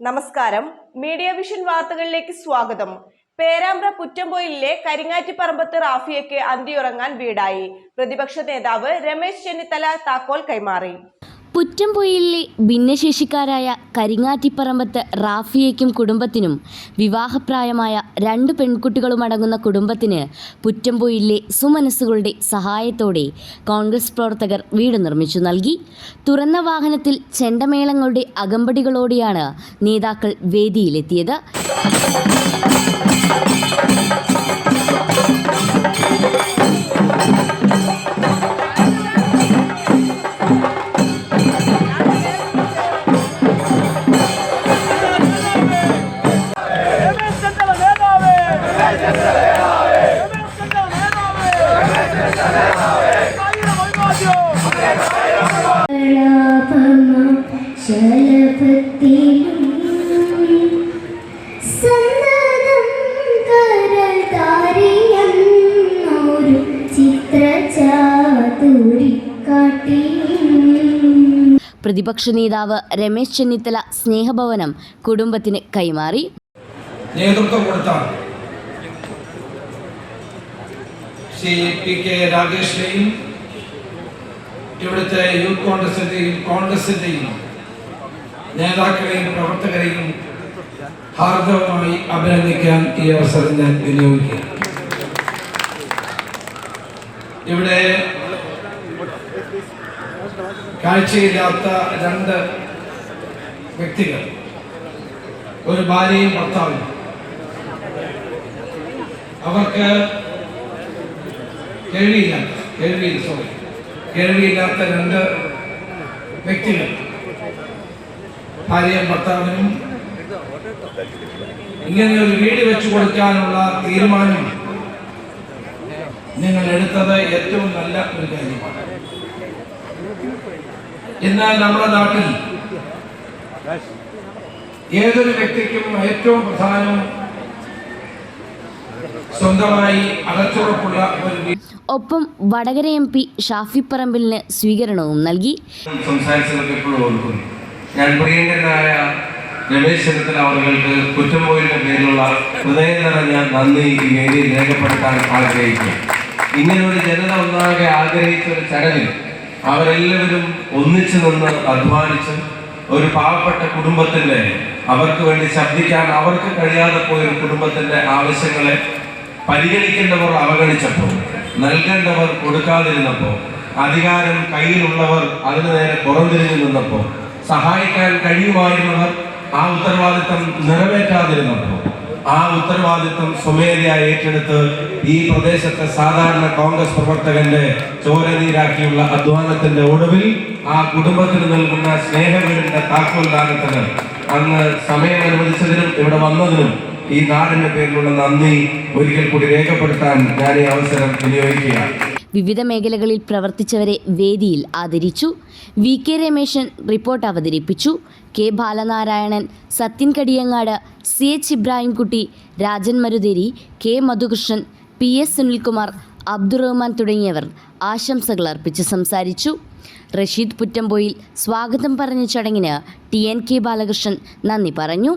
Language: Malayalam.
നമസ്കാരം. മീഡിയ വിഷൻ വാർത്തകളിലേക്ക് സ്വാഗതം. പേരാമ്പ്ര പുറ്റംപൊയിലിലെ കരിങ്ങാറ്റിപ്പറമ്പത്ത് റാഫിയയ്ക്ക് അന്തിയുറങ്ങാൻ വീടായി. പ്രതിപക്ഷ നേതാവ് രമേശ് ചെന്നിത്തല താക്കോൽ കൈമാറി. പുറ്റംപൊയിലിലെ ഭിന്നശേഷിക്കാരായ കരിങ്ങാറ്റിപ്പറമ്പത്ത് റാഫിയയ്ക്കും കുടുംബത്തിനും വിവാഹപ്രായമായ രണ്ട് പെൺകുട്ടികളുമടങ്ങുന്ന കുടുംബത്തിന് പുറ്റംപൊയിലിലെ സുമനസ്സുകളുടെ സഹായത്തോടെ കോൺഗ്രസ് പ്രവർത്തകർ വീട് നിർമ്മിച്ചു നൽകി. തുറന്ന വാഹനത്തിൽ ചെണ്ടമേളങ്ങളുടെ അകമ്പടികളോടെയാണ് നേതാക്കൾ വേദിയിലെത്തിയത്. പ്രതിപക്ഷ നേതാവ് രമേശ് ചെന്നിത്തല സ്നേഹഭവനം കുടുംബത്തിന് കൈമാറി. നേതൃത്വം കൊടുത്ത ശ്രീ പി കെ രാഗേഷിനെയും ഇവിടുത്തെ യൂത്ത് കോൺഗ്രസിന്റെയും കോൺഗ്രസിന്റെയും നേതാക്കളെയും പ്രവർത്തകരെയും ഹാർദവമായി അഭിനന്ദിക്കാൻ ഈ അവസരം ഞാൻ വിനിയോഗിക്കുക ഇവിടെ കാഴ്ചയില്ലാത്ത രണ്ട് വ്യക്തികൾ ഒരു ഭാര്യയും ഭർത്താവും. അവർക്ക് കേൾവിയില്ലാത്ത കേൾവി സോറി കേൾവിയില്ലാത്ത രണ്ട് വ്യക്തികൾ. ഭാര്യയും ഭർത്താവിനും ഇങ്ങനെ ഒരു വീട് വെച്ചു കൊടുക്കാനുള്ള തീരുമാനം നിങ്ങൾ എടുത്തത് ഏറ്റവും നല്ല ഒരു കാര്യമാണ്. എന്നാൽ നമ്മുടെ നാട്ടിൽ ഏതൊരു വ്യക്തിക്കും ഏറ്റവും പ്രധാനം സ്വന്തമായി അടച്ചുറപ്പുള്ള ഒരു ഒപ്പം വടകര എം പി ഷാഫി പറമ്പിലിന് സ്വീകരണവും നൽകി. സംസാരിച്ചതൊക്കെ എപ്പോഴും ഓർക്കുന്നു. ഞാൻ പ്രിയങ്കരനായ രമേശ് ചെന്നിത്തല അവർക്ക് കുറ്റംപോയിലിന്റെ പേരിലുള്ള ഹൃദയം നിറഞ്ഞ നന്ദി ഈ വേദിയിൽ രേഖപ്പെടുത്താൻ ആഗ്രഹിക്കുന്നു. ഇങ്ങനെ ജനത ഒന്നാകെ ആഗ്രഹിച്ച ഒരു ചടങ്ങിൽ അവരെല്ലാവരും ഒന്നിച്ചു നിന്ന് അധ്വാനിച്ച് ഒരു പാവപ്പെട്ട കുടുംബത്തിന്റെ അവർക്ക് വേണ്ടി ശബ്ദിക്കാൻ അവർക്ക് കഴിയാതെ പോയ ഒരു കുടുംബത്തിന്റെ ആവശ്യങ്ങളെ പരിഗണിക്കേണ്ടവർ അവഗണിച്ചപ്പോൾ നൽകേണ്ടവർ കൊടുക്കാതിരുന്നപ്പോൾ അധികാരം കയ്യിലുള്ളവർ അതിനു നേരെ പുറംതിരിഞ്ഞു നിന്നപ്പോൾ സഹായിക്കാൻ കഴിയുമായിരുന്നവർ ആ ഉത്തരവാദിത്തം നിറവേറ്റാതിരുന്നപ്പോൾ ആ ഉത്തരവാദിത്വം സ്വമേധയാ ഏറ്റെടുത്ത് ഈ പ്രദേശത്തെ സാധാരണ കോൺഗ്രസ് പ്രവർത്തകന്റെ ചോരനീരാക്കിയുള്ള അധ്വാനത്തിന്റെ ഒടുവിൽ ആ കുടുംബത്തിന് നൽകുന്ന സ്നേഹവീടിന്റെ താക്കോൽ ദാനത്തിന് അന്ന് സമയം അനുവദിച്ചതിനും ഇവിടെ വന്നതിനും ഈ നാടിന്റെ പേരിലുള്ള നന്ദി ഒരിക്കൽ കൂടി രേഖപ്പെടുത്താൻ ഞാൻ ഈ അവസരം വിനിയോഗിക്കുകയാണ്. വിവിധ മേഖലകളിൽ പ്രവർത്തിച്ചവരെ വേദിയിൽ ആദരിച്ചു. വി കെ രമേശൻ റിപ്പോർട്ട് അവതരിപ്പിച്ചു. K Balanarayanan Sathyan Kadiyangad C H Ibrahimkutty Rajan Marutheri K Madhukrishnan P S Sunilkumar Abdurahman തുടങ്ങിയവർ ആശംസകൾ അർപ്പിച്ച് സംസാരിച്ചു. റഷീദ് പുറ്റംപോയിൽ സ്വാഗതം പറഞ്ഞ ചടങ്ങിന് ടി എൻ കെ ബാലകൃഷ്ണൻ നന്ദി പറഞ്ഞു.